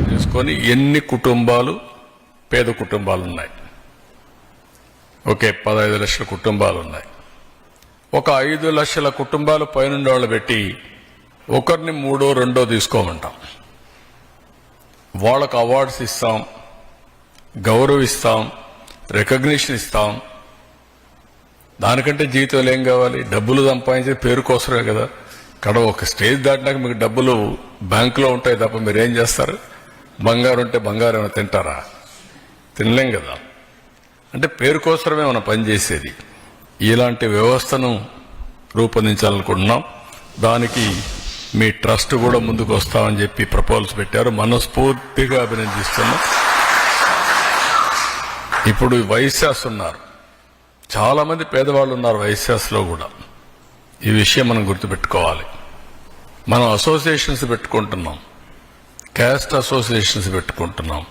ప్రకారం చేసుకొని ఎన్ని కుటుంబాలు పేద కుటుంబాలు ఉన్నాయి ఓకే పదహైదు లక్షల కుటుంబాలు ఉన్నాయి ఒక ఐదు లక్షల కుటుంబాలు పైనుండి వాళ్ళు పెట్టి ఒకరిని మూడో రెండో తీసుకోమంటాం. వాళ్ళకు అవార్డ్స్ ఇస్తాం గౌరవిస్తాం రికగ్నిషన్ ఇస్తాం. దానికంటే జీవితంలో ఏం కావాలి? డబ్బులు సంపాదించే పేరు కోసమే కదా. ఇక్కడ ఒక స్టేజ్ దాటినాక మీకు డబ్బులు బ్యాంకులో ఉంటాయి తప్ప మీరు ఏం చేస్తారు? బంగారం ఉంటే బంగారం ఏమైనా తింటారా? తినలేం కదా. అంటే పేరు కోసమే మనం పనిచేసేది ఇలాంటి వ్యవస్థను రూపొందించాలనుకుంటున్నాం. దానికి మీ ట్రస్ట్ కూడా ముందుకు వస్తామని చెప్పి ప్రపోజల్స్ పెట్టారు. మనస్ఫూర్తిగా అభినందిస్తున్నాం. ఇప్పుడు వైశ్యాస్ ఉన్నారు. చాలామంది పేదవాళ్ళు ఉన్నారు వైశ్యాస్లో కూడా. ఈ విషయం మనం గుర్తుపెట్టుకోవాలి. మనం అసోసియేషన్స్ పెట్టుకుంటున్నాం. క్యాస్ట్ అసోసియేషన్స్ పెట్టుకుంటున్నాం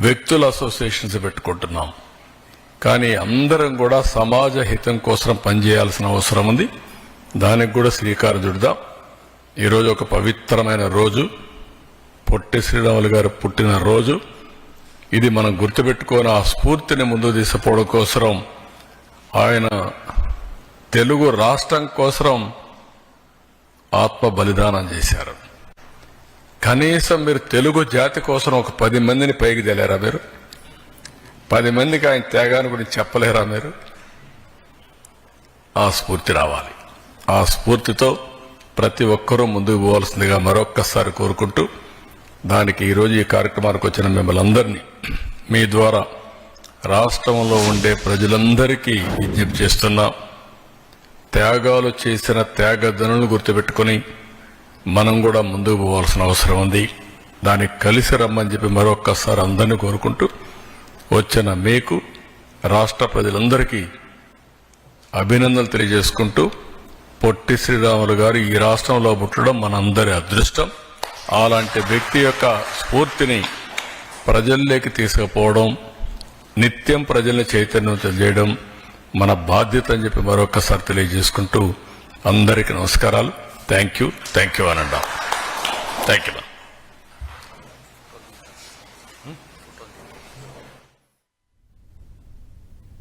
వ్యక్తుల అసోసియేషన్స్ పెట్టుకుంటున్నాం. కానీ అందరం కూడా సమాజ హితం కోసం పనిచేయాల్సిన అవసరం ఉంది. దానికి కూడా శ్రీకారం చుడదాం. ఈరోజు ఒక పవిత్రమైన రోజు. పొట్టి శ్రీరాములు గారు పుట్టిన రోజు. ఇది మనం గుర్తుపెట్టుకొని ఆ స్ఫూర్తిని ముందు తీసుకోవడం కోసం ఆయన తెలుగు రాష్ట్రం కోసం ఆత్మ బలిదానం చేశారు. కనీసం మీరు తెలుగు జాతి కోసం ఒక పది మందిని పైకి తెలియరా మీరు? పది మందికి ఆయన త్యాగాన్ని గురించి చెప్పలేరా మీరు? ఆ స్ఫూర్తి రావాలి. ఆ స్ఫూర్తితో ప్రతి ఒక్కరూ ముందుకు పోవాల్సిందిగా మరొక్కసారి కోరుకుంటూ దానికి ఈరోజు ఈ కార్యక్రమానికి వచ్చిన మిమ్మల్ని అందరినీ మీ ద్వారా రాష్ట్రంలో ఉండే ప్రజలందరికీ విజ్ఞప్తి చేస్తున్నా. త్యాగాలు చేసిన త్యాగధనులను గుర్తుపెట్టుకుని మనం కూడా ముందుకు పోవాల్సిన అవసరం ఉంది. దానికి కలిసి రమ్మని చెప్పి మరొక్కసారి అందరినీ కోరుకుంటూ వచ్చిన మీకు రాష్ట్ర ప్రజలందరికీ అభినందనలు తెలియజేసుకుంటూ పొట్టి శ్రీరాములు గారు ఈ రాష్ట్రంలో పుట్టడం మనందరి అదృష్టం. అలాంటి వ్యక్తి యొక్క స్ఫూర్తిని ప్రజల్లోకి తీసుకుపోవడం నిత్యం ప్రజల్ని చైతన్యవంతం చేయడం మన బాధ్యత అని చెప్పి మరొకసారి తెలియజేసుకుంటూ అందరికీ నమస్కారాలు. Thank you. Thank you, Ananda. Thank you.